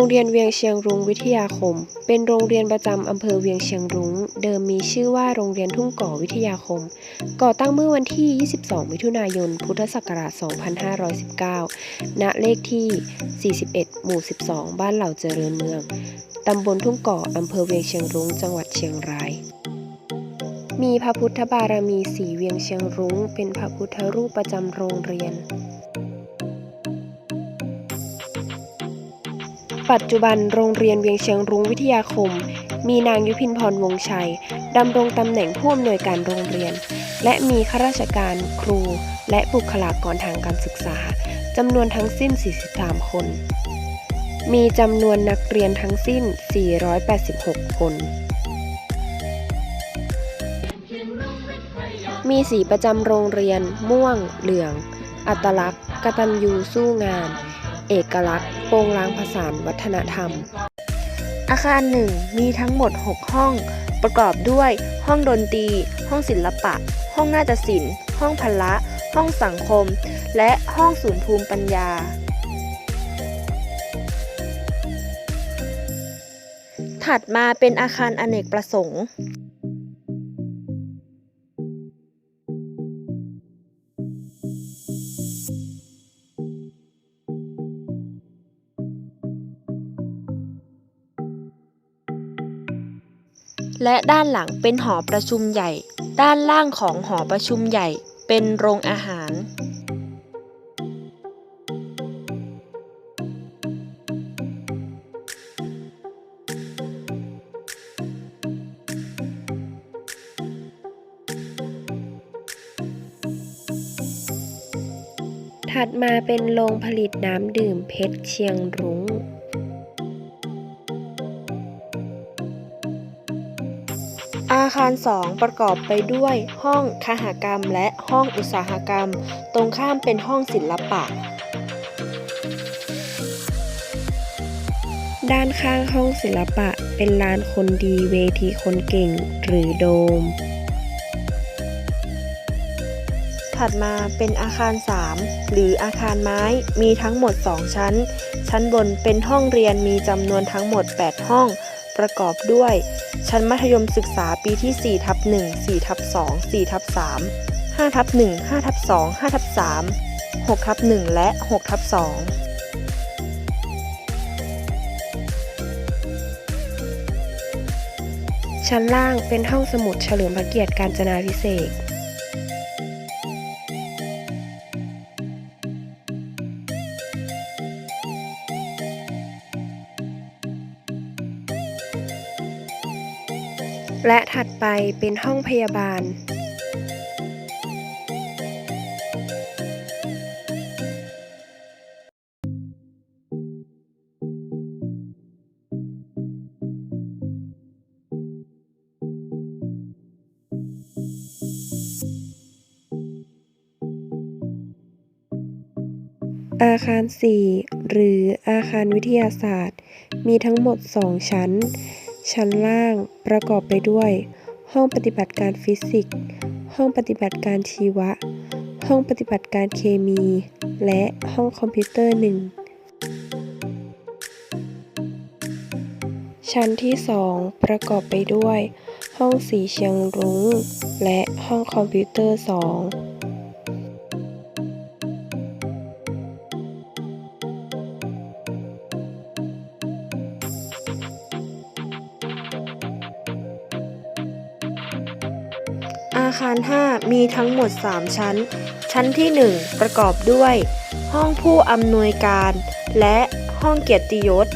โรงเรียนเวียงเชียงรุ้งวิทยาคม เป็นโรงเรียนประจำอำเภอเวียงเชียงรุ้ง เดิมมีชื่อว่าโรงเรียนทุ่งก่อวิทยาคม ก่อตั้งเมื่อวันที่ 22 มิถุนายน พุทธศักราช 2519 ณ เลขที่ 41 หมู่ 12 บ้านเหล่าเจริญเมือง ตำบลทุ่งก่ออำเภอเวียงเชียงรุ้ง จังหวัดเชียงรายมีพระพุทธบารมีสีเวียงเชียงรุ้ง เป็นพระพุทธรูปประจำโรงเรียน ปัจจุบันโรงเรียนเวียงเชียงรุ้งวิทยาคม มีนางยุพินพรวงชัยดำรงตำแหน่งผู้อำนวยการโรงเรียน และมีข้าราชการครู และบุคลากรทางการศึกษาจำนวนทั้งสิ้น 43 คน มีจำนวนนักเรียนทั้งสิ้น 486 คน มีสีประจำโรงเรียน ม่วง เหลือง อัตลักษณ์ กตัญญูสู้งาน เอกลักษณ์โปรงลางผสานวัฒนธรรม อาคารหนึ่งมีทั้งหมด 6 ห้อง ประกอบด้วยห้องดนตรี ห้องศิลปะ ห้องนาฏศิลป์ ห้องพละ ห้องสังคม และห้องศูนย์ภูมิปัญญา ถัดมาเป็นอาคารอเนกประสงค์ และด้านหลังเป็นหอประชุมใหญ่ ด้านล่างของหอประชุมใหญ่เป็นโรงอาหารถัดมาเป็นโรงผลิตน้ำดื่มเพชรเชียงรุ้ง อาคาร 2 ประกอบไปด้วยห้องคหกรรมและห้องอุตสาหกรรม ตรงข้ามเป็นห้องศิลปะ ด้านข้างห้องศิลปะเป็นลานคนดีเวทีคนเก่งหรือโดม ถัดมาเป็นอาคาร 3 หรืออาคารไม้มีทั้งหมด 2 ชั้น ชั้นบนเป็นห้องเรียนมีจำนวนทั้งหมด 8 ห้อง ประกอบด้วย ชั้นมัธยมศึกษาปีที่4ทับ1 4ทับ2 4ทับ3 5ทับ1 5ทับ2 5ทับ3 6ทับ1และ6ทับ2ชั้นล่างเป็นห้องสมุดเฉลิมพระเกียรติการจนาพิเศษ และถัดไปเป็นห้องพยาบาล อาคาร 4 หรืออาคารวิทยาศาสตร์ มีทั้งหมด 2 ชั้น ชั้นล่างประกอบไปด้วย ห้องปฏิบัติการฟิสิกส์ ห้องปฏิบัติการชีวะ ห้องปฏิบัติการเคมี และห้องคอมพิวเตอร์หนึ่งชั้นที่ 2 ประกอบไปด้วย ห้องสีเชียงรุ้ง และห้องคอมพิวเตอร์ 2 อาคาร 5 มีทั้งหมด 3 ชั้น ชั้นที่ 1 ประกอบด้วย ห้องผู้อำนวยการ และห้องเกียรติยศ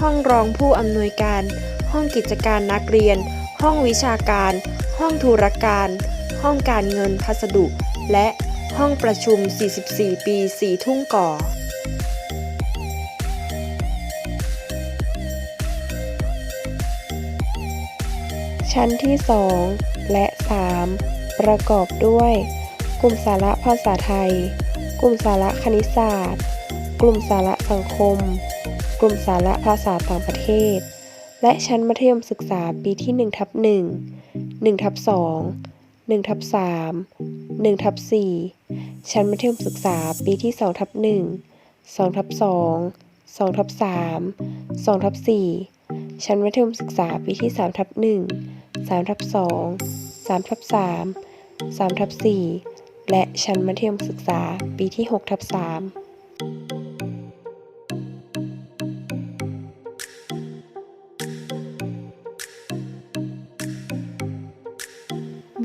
ห้องรองผู้อำนวยการ ห้องกิจการนักเรียน ห้องวิชาการ ห้องธุรการ ห้องการเงินพัสดุ และห้องประชุม 44 ปี 4 ทุ่งก่อ ชั้นที่ 2 และ 3 ประกอบด้วย กลุ่มสาระภาษาไทย กลุ่มสาระคณิตศาสตร์ กลุ่มสาระสังคม กลุ่มสาระภาษาต่างประเทศ และชั้นมัธยมศึกษาปีที่1ทับ1 1ทับ2 1ทับ3 1ทับ4ชั้นมัธยมศึกษาปีที่2ทับ1 2ทับ2 2ทับ3 2ทับ4ชั้นมัธยมศึกษาปีที่3ทับ1 3ทับ2 3ทับ3 3ทับ4และชั้นมัธยมศึกษาปีที่6ทับ3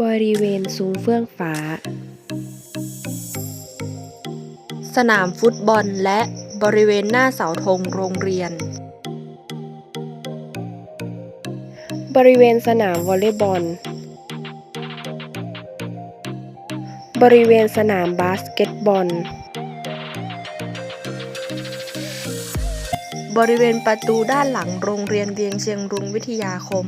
บริเวณซุ้มเฟื่องฟ้า สนามฟุตบอลและบริเวณหน้าเสาธงโรงเรียน บริเวณสนามวอลเลย์บอล บริเวณสนามบาสเกตบอล บริเวณประตูด้านหลังโรงเรียนเวียงเชียงรุงวิทยาคม